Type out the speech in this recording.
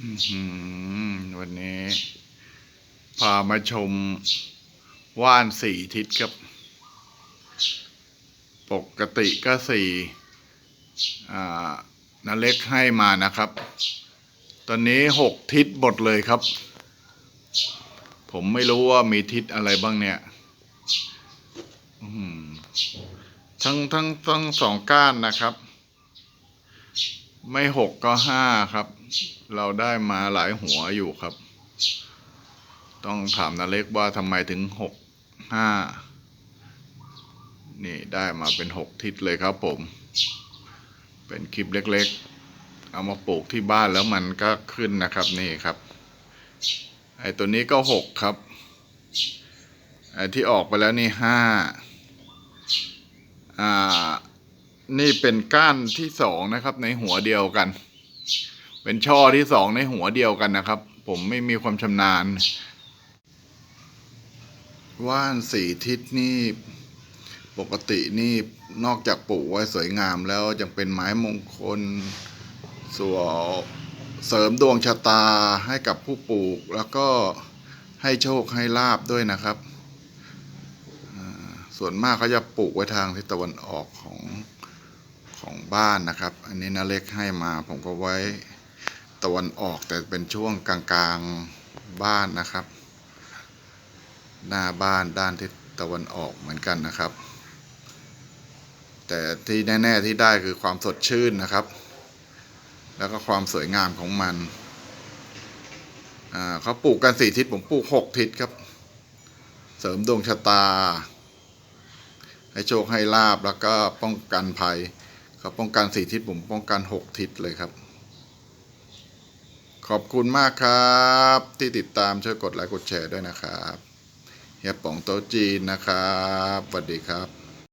วันนี้ พามาชมว่านสี่ทิศครับ ปกติก็สี่อ่านาเล็กให้มานะครับ ตอนนี้หกทิศหมดเลยครับ ผมไม่รู้ว่ามีทิศอะไรบ้างเนี่ยทั้งทั้งทั้งสองก้านนะครับ ไม่หกก็ห้าครับ เราได้มาหลายหัวอยู่ครับ ต้องถามนาเล็กว่าทำไมถึงหกห้านี่ได้มาเป็นหกทิศเลยครับผม เป็นคลิปเล็กๆ เอามาปลูกที่บ้านแล้วมันก็ขึ้นนะครับนี่ครับ ไอตัวนี้ก็หกครับ ไอที่ออกไปแล้วนี่ห้าอ่า นี่เป็นก้านที่สองนะครับ ในหัวเดียวกัน เป็นช่อที่สองในหัวเดียวกันนะครับ ผมไม่มีความชำนาญ ว่านสีทิศนี่ปกตินี่นอกจากปลูกไว้สวยงามแล้วยังเป็นไม้มงคลส่วนเสริมดวงชะตาให้กับผู้ปลูก แล้วก็ให้โชคให้ลาบด้วยนะครับ ส่วนมากเขาจะปลูกไว้ทางทิศตะวันออกของ ของบ้านนะครับ อันนี้นาเล็กให้มาผมก็ไว้ตะวันออกแต่เป็นช่วงกลางๆบ้านนะครับ หน้าบ้านด้านทิศตะวันออกเหมือนกันนะครับ แต่ที่แน่ๆที่ได้คือความสดชื่นนะครับ แล้วก็ความสวยงามของมันเขาปลูกกันสี่ทิศผมปลูกหกทิศครับ เสริมดวงชะตา ให้โชคให้ลาบแล้วก็ป้องกันภัย เขาป้องกันสี่ทิศผมป้องกันหกทิศเลยครับ ขอบคุณมากครับ ที่ติดตามช่วยกดไลค์กดแชร์ด้วยนะครับเฮียป๋องโต๊ะจีนนะครับสวัสดีครับ